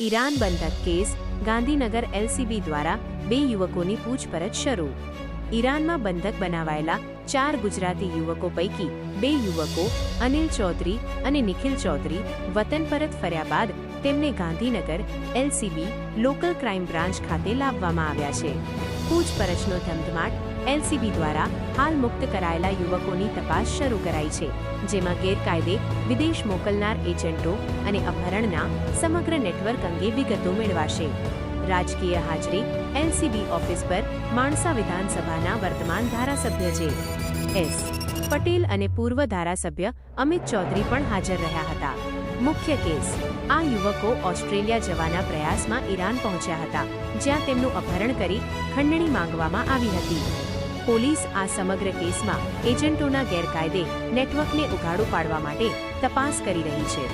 Iran બંધક case Gandhinagar LCB દ્વારા બે યુવકોની પૂછપરછ શરૂ. ઈરાનમાં બંધક બનાવાયેલા ચાર ગુજરાતી યુવકો પૈકી બે યુવકો અનિલ ચૌધરી અને નિખિલ ચૌધરી વતન પરત ફર્યા બાદ તેમને Gandhinagar LCB local crime branch ખાતે લાવવામાં આવ્યા છે. પૂછપરછનો ધમધમાટ એલસીબી દ્વારા હાલ મુક્ત કરાયેલા યુવકોની તપાસ શરૂ કરાઈ છે, જેમાં ગેરકાયદે વિદેશ મોકલનાર એજન્ટો અને અપહરણના સમગ્ર નેટવર્ક અંગે વિગતો મેળવાશે. રાજકીય હાજરી એલસીબી ઓફિસ પર માણસા વિધાનસભાના વર્તમાન ધારાસભ્ય છે. એસ. પટેલ અને પૂર્વ ધારાસભ્ય અમિત ચૌધરી પણ હાજર રહ્યા હતા. મુખ્ય કેસ, આ યુવકો ઓસ્ટ્રેલિયા જવાના પ્રયાસમાં ઈરાન પહોંચ્યા હતા, જ્યાં તેમનું અપહરણ કરી ખંડણી માંગવામાં આવી હતી. પોલીસ આ સમગ્ર કેસમાં એજન્ટોના ગેરકાયદે નેટવર્કને ઉઘાડું પાડવા માટે તપાસ કરી રહી છે.